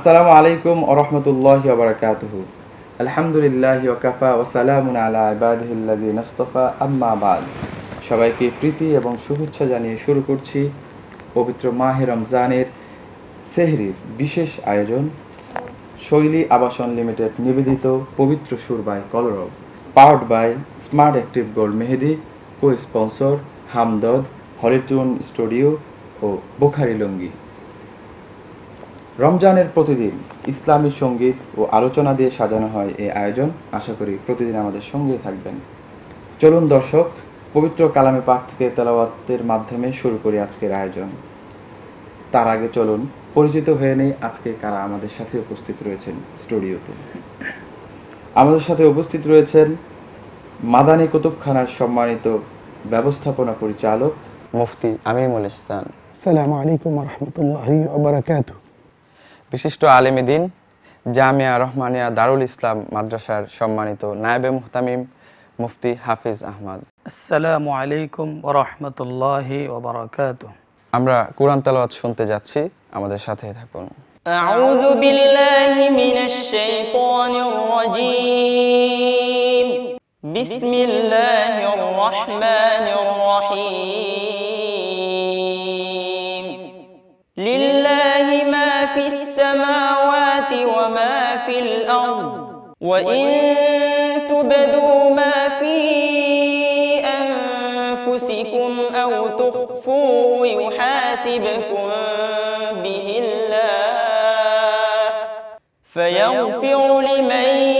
আসসালামু আলাইকুম ওরহমতুল্লাহ বারকাতুহু। আলহামদুলিল্লাহ ওকাফা ওসালামুন আলা ইবাদিহিল্লাযী নাস্তফা আম্মা বাদ। সবাইকে প্রীতি এবং শুভেচ্ছা জানিয়ে শুরু করছি পবিত্র মাহে রমজানের সেহরির বিশেষ আয়োজন। শৈলী আবাসন লিমিটেড নিবেদিত পবিত্র সুর by Kalarab, powered by smart active gold Mehedi cosponsor Hamdard Holy Tune studio ও বোখারি লঙ্গি। রমজানের প্রতিদিন ইসলামী সংগীত ও আলোচনা দিয়ে সাজানো হয় এই আয়োজন। আশা করি প্রতিদিন আমাদের সঙ্গে থাকবেন। চলুন দর্শক পবিত্র কালামে পাঠ থেকে তেলাওয়াতের মাধ্যমে শুরু করি আজকের আয়োজন। তার আগে চলুন পরিচিত হয়ে নেই আজকে কারা আমাদের সাথে উপস্থিত রয়েছেন স্টুডিওতে। আমাদের সাথে উপস্থিত রয়েছেন মাদানী কুতুবখানার সম্মানিত ব্যবস্থাপনা পরিচালক মুফতি আমি ইহসান। আসসালামু আলাইকুম রহমতুল্লাহ বারাকাতুহু। বিশিষ্ট আলেমী জামিয়া রহমানিয়া দারুল ইসলাম মাদ্রাসার সম্মানিত নায়েবে মুহতামিম মুফতি হাফিজ আহমদ আসসালামু আলাইকুম ওরহমতুল্লাহি ওবরাকাতু আমরা কোরআন তালাওয়াত শুনতে যাচ্ছি আমাদের সাথে থাকুন أعوذ بالله من الشيطان الرجيم بسم الله الرحمن الرحيم الأرض. وإن تبدوا ما في أنفسكم أو تخفوه يحاسبكم به الله فيغفر لمن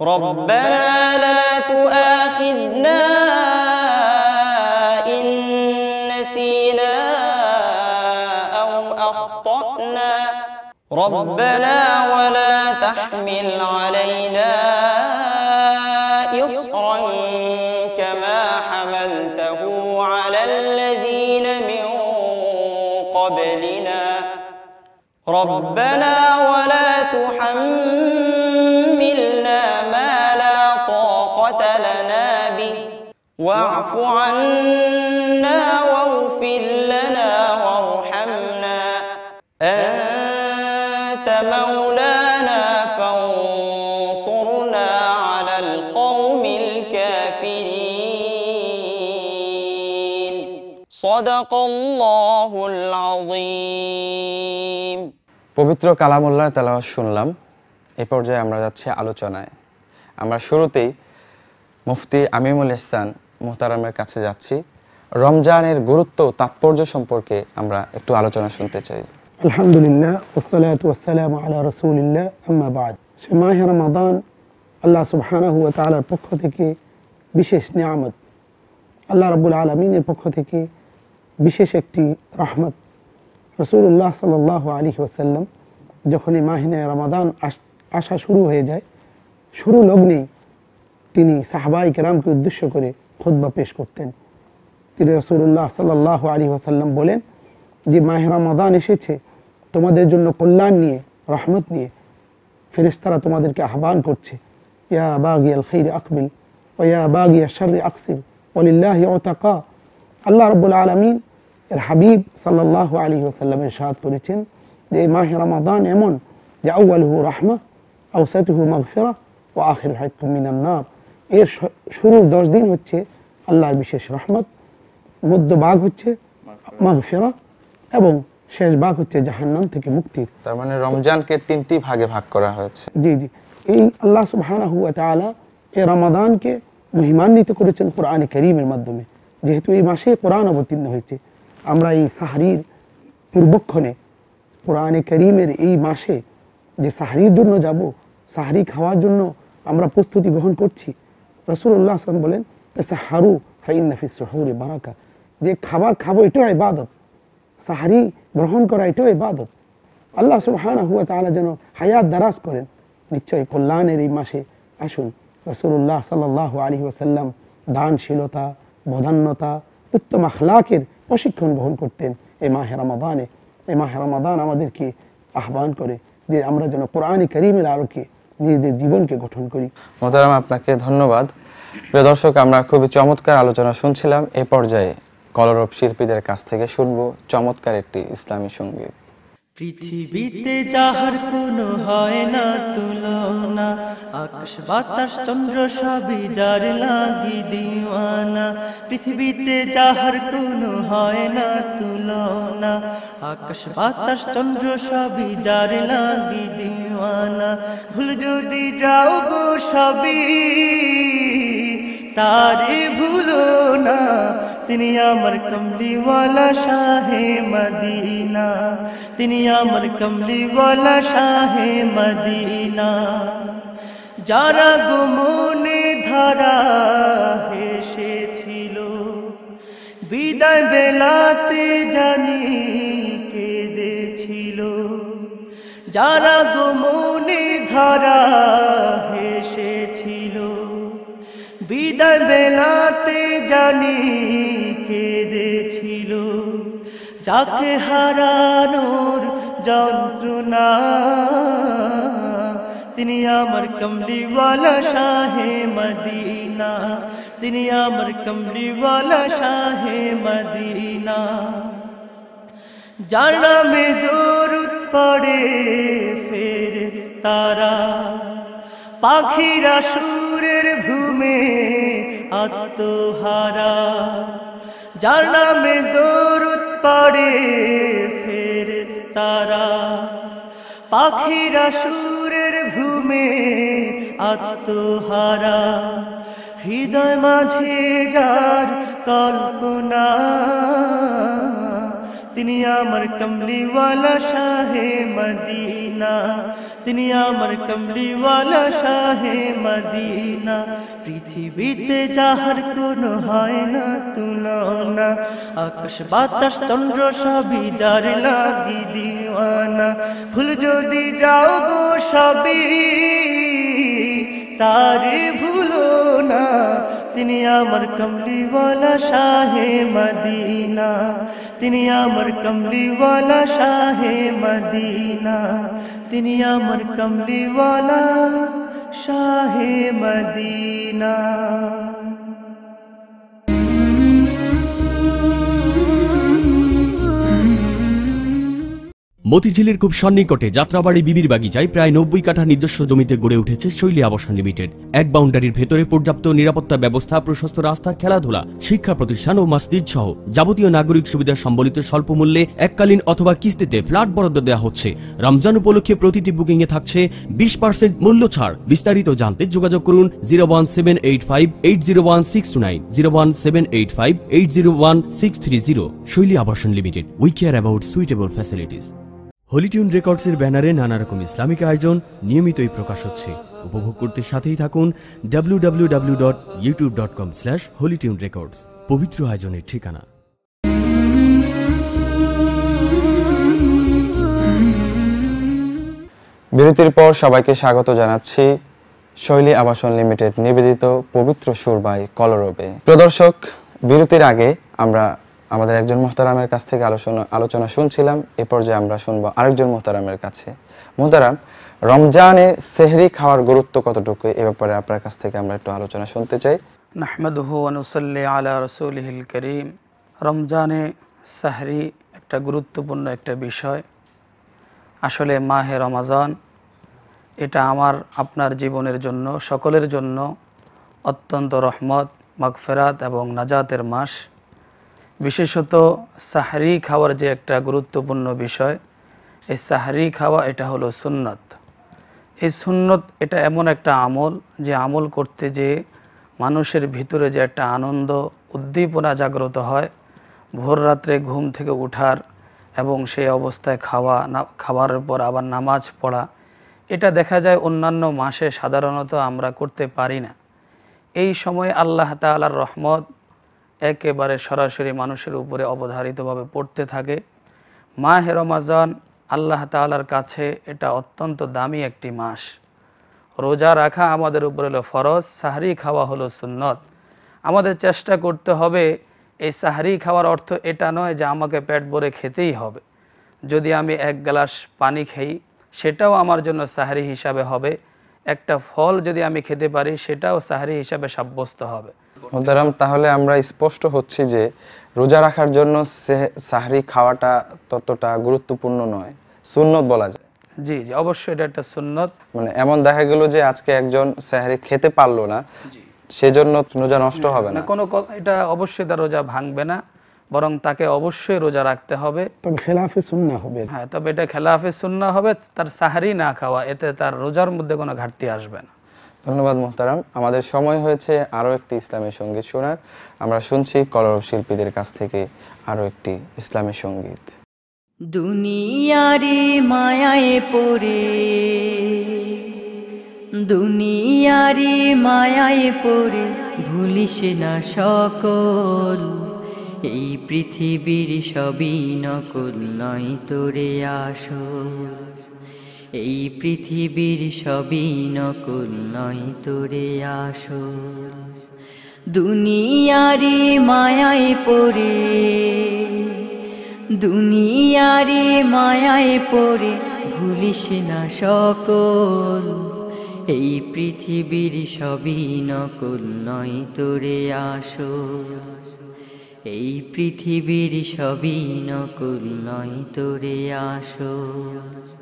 ربنا لا تؤاخذنا إن نسينا أو أخطأنا. ربنا ولا تحمل علينا طاقة لنا به واعف عنا واغفر لنا وارحمنا أنت مولانا فانصرنا على القوم الكافرين صدق الله العظيم পবিত্র কালামুল্লাহর তেলাওয়াত শুনলাম এ পর্যায়ে আমরা যাচ্ছি আলোচনায় আমরা শুরুতেই মুফতি আমিমুল ইহসান মোহতারামের কাছে যাচ্ছি। রমজানের গুরুত্ব তাৎপর্য সম্পর্কে আমরা একটু আলোচনা শুনতে চাই। আলহামদুলিল্লাহ সে মাহে রমাদান আল্লাহ সুবাহ ওয়া পক্ষ থেকে বিশেষ নিয়ামত, আল্লাহ রবুল আলমিনের পক্ষ থেকে বিশেষ একটি রহমত। রসুল্লাহ সাল আলী ওসাল্লাম যখন এই মাহিনে রমাদান আসা শুরু হয়ে যায়, শুরু লগ্নেই তিনি সাহাবাই কেরামকে উদ্দেশ্য করে খুতবা পেশ করতেন। তিনি রসুল্লাহ সাল্লাহ আলী ওয়াসাল্লাম বলেন যে, মাহে রমাদান এসেছে, তোমাদের জন্য কল্যাণ নিয়ে, রহমত নিয়ে ফেরেশতারা তোমাদেরকে আহ্বান করছে। ইয়া বাগি খৈর আকবিল ও ইয়া বাগি আশার আকসির ওলিল্লাহ আল্লাহ রব্বুল আলমিন এর হাবিব সাল্লাহ আলী ওসাল্লামের সাদ করেছেন যে, এই মাহে রমাদান এমন যে আউ্বালহু রাহমা আউসাতুহু মগফিরা ও আখির হাইকুম মিনান্নার এর শুরুর দশ দিন হচ্ছে আল্লাহর বিশেষ রহমত মধ্য ভাগ হচ্ছে মাগফিরা এবং শেষ ভাগ হচ্ছে জাহান্নাম থেকে মুক্তি। তার মানে রমজানকে তিনটি ভাগে ভাগ করা হয়েছে। জি জি। এই আল্লাহ সুবহানাহু ওয়া তাআলা এই রমাদানকে মহিমান্বিত করেছেন কোরআনে করিমের মাধ্যমে। যেহেতু এই মাসে কোরআন অবতীর্ণ হয়েছে আমরা এই সাহারির পূর্বক্ষণে কোরআনে করিমের এই মাসে যে সাহারির জন্য যাব সাহারি খাওয়ার জন্য আমরা প্রস্তুতি গ্রহণ করছি রসুল্লাহ আসলাম বলেন সাহারু ফাইন নাফিস সহুরে বারাকা। যে খাবার খাব, এটাও ইবাদত। সাহারি গ্রহণ করা, এটাও ইবাদত। আল্লাহ সুবহানাহু হুয়া তাআলা যেন হায়াত দারাজ করেন। নিশ্চয়ই কল্যাণের এই মাসে আসুন। রসুল্লাহ সাল্লাহ আলী ওসাল্লাম দানশীলতা, বদান্যতা, উত্তম আখলাকের প্রশিক্ষণ গ্রহণ করতেন এই মাহে রমাদানে। এই মাহে রমাদান আমাদেরকে আহ্বান করে যে আমরা যেন কোরআনে করিমের আলোকে নিজেদের জীবনকে গঠন করি। মোতারাম আপনাকে ধন্যবাদ। প্রিয় দর্শক, আমরা খুবই চমৎকার আলোচনা শুনছিলাম। এ পর্যায়ে কলরব শিল্পীদের কাছ থেকে শুনব চমৎকার একটি ইসলামী সংগীত। পৃথিবীতে যাহার কোনো হয় না, তুলনা। আকাশ, বাতাস, চন্দ্র সবই যার লাগি দিওয়ানা। পৃথিবীতে যাহার কোনো হয় না, তুলনা। আকাশ, বাতাস, চন্দ্র সবই যার লাগি দিওয়ানা। ভুল যদি যাও গো সবই, তারে ভুলো না। তিনি আমার কমলিওয়ালা শাহে মদিনা। তিনি আমার কমলিওয়ালা শাহে মদিনা। যারা গুমনে ধারা হেসেছিল, বিদায় বেলাতে জানি কেঁদেছিল। যারা গুমনে ধারা বিদায় বেলাতে জানি কেঁদেছিল। যাকে হারানোর যন্ত্রণা। তিনি আমার কমলিওয়ালা শাহে মদিনা। তিনি আমার কমলিওয়ালা শাহে মদিনা। যার নামে দরুদ পড়ে ফেরেস্তারা পাখিরা সুরের ভূমে আত্মহারা, যার নামে দরুদ পড়ে ফেরেস্তারা পাখিরা সুরের ভূমে আত্মহারা, হৃদয় মাঝে যার কল্পনা। তিনি আমার কমলিওয়ালা শাহে মদিনা তিনি আমার কমলিওয়ালা শাহে মদিনা পৃথিবীতে যাহার কোনো হয় না তুলনা আকাশ বাতাস চন্দ্র সবই যার লাগি দিওয়ানা ভুল যদি যাও গো সবই তারে ভুলো না তিনি আমার কমলিওয়ালা শাহে মদিনা তিনি আমার কমলিওয়ালা শাহে মদিনা তিনি আমার কমলিওয়ালা শাহে মদিনা মতিঝিলের খুব সন্নিকটে যাত্রাবাড়ি বিবির বাগিচায় প্রায় নব্বই কাঠা নিজস্ব জমিতে গড়ে উঠেছে শৈলী আবাসন লিমিটেড। এক বাউন্ডারির ভেতরে পর্যাপ্ত নিরাপত্তা ব্যবস্থা, প্রশস্ত রাস্তা, খেলাধুলা, শিক্ষা প্রতিষ্ঠান ও মসজিদ সহ যাবতীয় নাগরিক সুবিধা সম্বলিত স্বল্প মূল্যে এককালীন অথবা কিস্তিতে ফ্ল্যাট বরাদ্দ দেওয়া হচ্ছে। রমজান উপলক্ষে প্রতিটি বুকিং এ থাকছে বিশ পার্সেন্ট মূল্য ছাড়। বিস্তারিত জানতে যোগাযোগ করুন zero one seven eight five eight zero one six two nine, zero one seven eight five eight zero one six three zero. Shoily Abashon limited we care about suitable facilities Holy Tune রেকর্ডসের ব্যানারে নানা রকম Islamic আয়োজন নিয়মিতই প্রকাশ হচ্ছে। উপভোগ করতে সাথেই থাকুন W W W dot YouTube dot com records পবিত্র আয়োজনের ঠিকানা। বিরতির পর সবাইকে স্বাগত জানাচ্ছি শৈলী আবাসন লিমিটেড নিবেদিত পবিত্র সুরবাই কলরবে। প্রদর্শক, বিরতির আগে আমরা আমাদের একজন মোহতারামের কাছ থেকে আলোচনা আলোচনা শুনছিলাম, এ পর্যায়ে আমরা শুনব আরেকজন মোহতারামের কাছে। মোহতারাম, রমজানে সেহরি খাওয়ার গুরুত্ব কতটুকু? এ ব্যাপারে আপনার কাছ থেকে আমরা একটু আলোচনা শুনতে চাই। আলা রসুলহিল করিম। রমজানে সাহরি একটা গুরুত্বপূর্ণ একটা বিষয়। আসলে মাহে রমাজান, এটা আমার, আপনার জীবনের জন্য, সকলের জন্য অত্যন্ত রহমত, মাগফেরাত এবং নাজাতের মাস। বিশেষত সাহরি খাওয়ার যে একটা গুরুত্বপূর্ণ বিষয়, এই সাহরি খাওয়া এটা হলো সুন্নত। এই সুন্নত এটা এমন একটা আমল যে আমল করতে যে মানুষের ভিতরে যে একটা আনন্দ, উদ্দীপনা জাগ্রত হয়, ভোর রাত্রে ঘুম থেকে উঠার এবং সেই অবস্থায় খাওয়া, না খাবারের পর আবার নামাজ পড়া, এটা দেখা যায় অন্যান্য মাসে সাধারণত আমরা করতে পারি না। এই সময় আল্লাহ তাআলার রহমত একেবারে সরাসরি মানুষের উপরে অবধারিতভাবে পড়তে থাকে। মাহে রমাজান আল্লাহ তাআলার কাছে এটা অত্যন্ত দামি একটি মাস। রোজা রাখা আমাদের উপরে হলো ফরজ, সাহারি খাওয়া হলো সুন্নত। আমাদের চেষ্টা করতে হবে, এই সাহারি খাওয়ার অর্থ এটা নয় যে আমাকে পেট ভরে খেতেই হবে। যদি আমি এক গ্লাস পানি খাই, সেটাও আমার জন্য সাহারি হিসাবে হবে। একটা ফল যদি আমি খেতে পারি, সেটাও সাহারি হিসাবে সাব্যস্ত হবে। মোহতারাম তাহলে আমরা স্পষ্ট হচ্ছি যে রোজা রাখার জন্য সে- সাহরি খাওয়াটা ততটা গুরুত্বপূর্ণ নয়। সুন্নত বলা যায়। জি জি অবশ্যই এটা একটা সুন্নত। মানে এমন দেখা গেল যে আজকে একজন সাহরি খেতে পারল না সেজন্য রোজা নষ্ট হবে না। না কোনো এটা অবশ্যই তার রোজা ভাঙবে না বরং তাকে অবশ্যই রোজা রাখতে হবে। খেলাফে সুন্না হবে। হ্যাঁ তবে এটা খেলাফে সুন্না হবে তার সাহারি না খাওয়া এতে তার রোজার মধ্যে কোনো ঘাটতি আসবে না। ধন্যবাদ মোহতারাম। আমাদের সময় হয়েছে আরও একটি ইসলামী সংগীত শোনার। আমরা শুনছি কলরব শিল্পীদের কাছ থেকে আরও একটি ইসলামী সংগীত। দুনিয়ারে মায়ায় পড়ে, দুনিয়ারে মায়ায় পড়ে, ভুলিস না সকল। এই পৃথিবীর সবই নকল, নয় তোরে আসল। এই পৃথিবীর সবই নকল, নয় তোরে আসল। দুনিয়ারে মায়ায় পড়ে, দুনিয়ারে মায়ায় পড়ে, ভুলিস না সকল। এই পৃথিবীর সবই নকল, নয় তোরে আসল। এই পৃথিবীর সবই নকল, নয় তোরে আসল।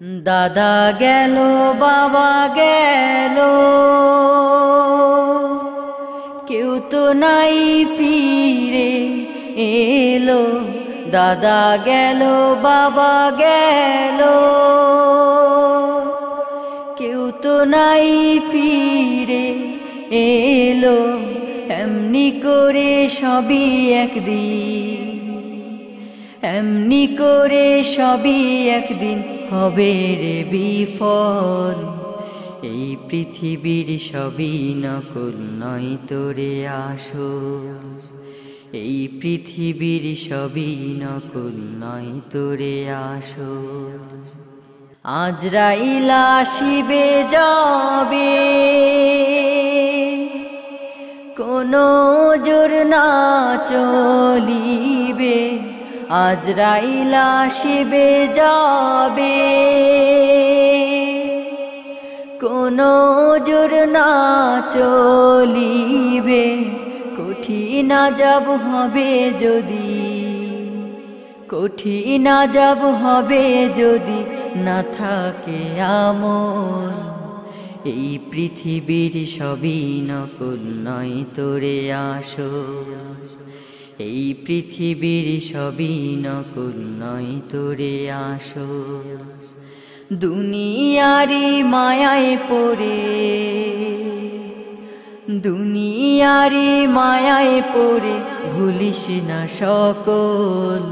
দাদা গেল, বাবা গেল। কেউ তো নাই ফিরে এলো, দাদা গেল, বাবা গেল। কেউ তো নাই ফিরে এলো, এমনি করে সবই একদিন। এমনি করে সবই একদিন হবে রে বিফল। এই পৃথিবীর সবই নকল, নয় তোরে আসল। এই পৃথিবীর সবই নকল, নয় তোরে আসল। আজরাইলা শিবে যাবে, কোনো জোর না চলিবে। আজরাইলা শিবে যাবে। কোনো জোর না চলিবে, কঠিন যাব হবে যদি, কঠিন যাব হবে যদি না থাকে আমল। এই পৃথিবীর সবই নকল, নয় তোরে আসল। এই পৃথিবীর সবই নকল, নয় তোরে আসল। দুনিয়ারি মায়ায় পড়ে, দুনিয়ারি মায়ায় পড়ে, ভুলিস না সকল।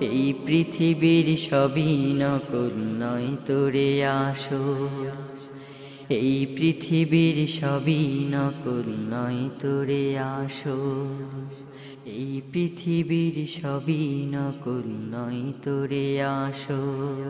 এই পৃথিবীর সবই নকল, নয় তোরে আসল। এই পৃথিবীর সবই নকল, নয় তোরে আসল। এই পৃথিবীর সবই নকল নয় তোরে আসল।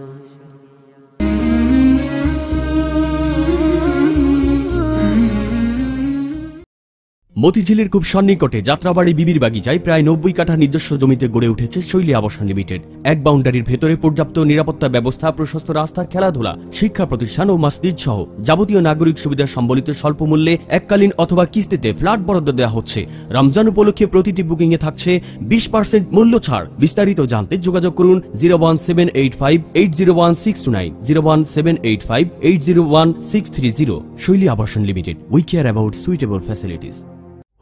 মতিঝিলের খুব সন্নিকটে যাত্রাবাড়ি বিবির বাগিচায় প্রায় নব্বই কাঠা নিজস্ব জমিতে গড়ে উঠেছে শৈলী আবাসন লিমিটেড। এক বাউন্ডারির ভেতরে পর্যাপ্ত নিরাপত্তা ব্যবস্থা, প্রশস্ত রাস্তা, খেলাধুলা, শিক্ষা প্রতিষ্ঠান ও মাসজিদ সহ যাবতীয় নাগরিক সুবিধা সম্বলিত স্বল্প মূল্যে এককালীন অথবা কিস্তিতে ফ্ল্যাট বরাদ্দ দেওয়া হচ্ছে। রমজান উপলক্ষে প্রতিটি বুকিং এ থাকছে বিশ পার্সেন্ট মূল্য ছাড়। বিস্তারিত জানতে যোগাযোগ করুন zero one seven eight five eight zero one six two nine, zero one seven eight five eight zero one six three zero. Shoily Abashon limited we care about suitable facilities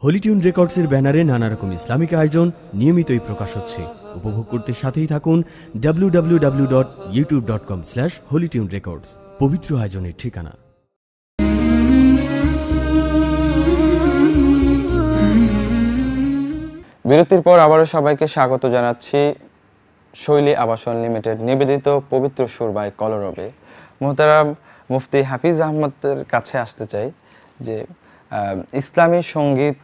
Holy Tune রেকর্ডসের ব্যানারে নানা রকম Islamic আয়োজন নিয়মিতই প্রকাশ হচ্ছে। উপভোগ করতে সাথেই থাকুন W W W dot YouTube dot com slash Holy Tune records পবিত্র আয়োজনের ঠিকানা। বিরতির পর আবারও সবাইকে স্বাগত জানাচ্ছি শৈলী আবাসন লিমিটেড নিবেদিত পবিত্র সুরবাই কলরবে। মোহতারাম মুফতি হাফিজ আহমদের কাছে আসতে চাই যে ইসলামী সংগীত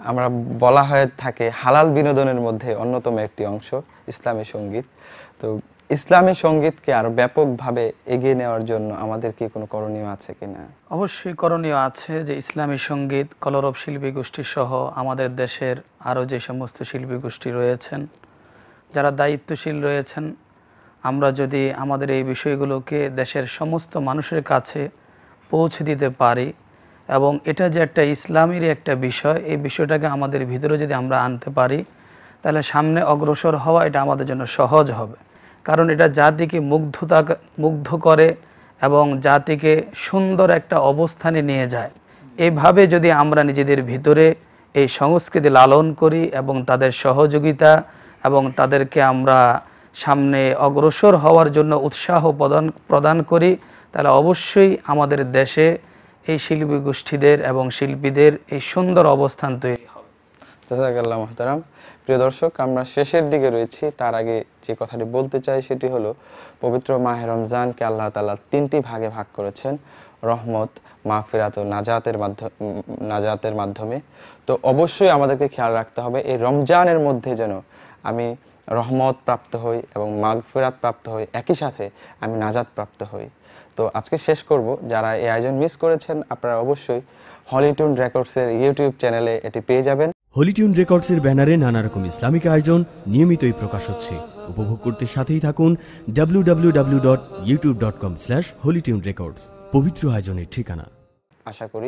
আমরা বলা হয়ে থাকে হালাল বিনোদনের মধ্যে অন্যতম একটি অংশ, ইসলামী সংগীত। তো ইসলামী সঙ্গীতকে আরও ব্যাপকভাবে এগিয়ে নেওয়ার জন্য আমাদের কি কোনো করণীয় আছে কিনা অবশ্যই করণীয় আছে যে ইসলামী সংগীত, কলরব শিল্পী গোষ্ঠী সহ আমাদের দেশের আরও যে সমস্ত শিল্পী গোষ্ঠী রয়েছেন, যারা দায়িত্বশীল রয়েছেন, আমরা যদি আমাদের এই বিষয়গুলোকে দেশের সমস্ত মানুষের কাছে পৌঁছে দিতে পারি এবং এটা যে একটা ইসলামের একটা বিষয়, এই বিষয়টাকে আমাদের ভিতরে যদি আমরা আনতে পারি, তাহলে সামনে অগ্রসর হওয়া এটা আমাদের জন্য সহজ হবে। কারণ এটা জাতিকে মুগ্ধতা, মুগ্ধ করে এবং জাতিকে সুন্দর একটা অবস্থানে নিয়ে যায়। এভাবে যদি আমরা নিজেদের ভিতরে এই সংস্কৃতি লালন করি এবং তাদের সহযোগিতা এবং তাদেরকে আমরা সামনে অগ্রসর হওয়ার জন্য উৎসাহ প্রদান প্রদান করি, তাহলে অবশ্যই আমাদের দেশে এই শিল্পী গোষ্ঠীদের এবং শিল্পীদের এই সুন্দর অবস্থান তৈরি হবে। জাজাকাল্লাহ প্রিয় দর্শক, আমরা শেষের দিকে রয়েছি। তার আগে যে কথাটি বলতে চাই সেটি হলো, পবিত্র মাহে রমজানকে আল্লাহ তাআলা তিনটি ভাগে ভাগ করেছেন। রহমত, মাগফিরাত ও নাজাতের মাধ্যমে নাজাতের মাধ্যমে। তো অবশ্যই আমাদেরকে খেয়াল রাখতে হবে, এই রমজানের মধ্যে যেন আমি রহমত প্রাপ্ত হই এবং মাগফিরাত প্রাপ্ত হই একই সাথে আমি নাজাদ প্রাপ্ত হই। তো আজকে শেষ করব। যারা এই আয়োজন মিস করেছেন আপনারা অবশ্যই হলিটুন রেকর্ডসের ইউটিউব চ্যানেলে এটি পেয়ে যাবেন। হলিটিউন রেকর্ডসের ব্যানারে নানা রকম ইসলামিক আয়োজন নিয়মিতই প্রকাশ হচ্ছে। উপভোগ করতে সাথেই থাকুন W W W dot YouTube dot com slash Holy Tune records পবিত্র আয়োজনের ঠিকানা। আশা করি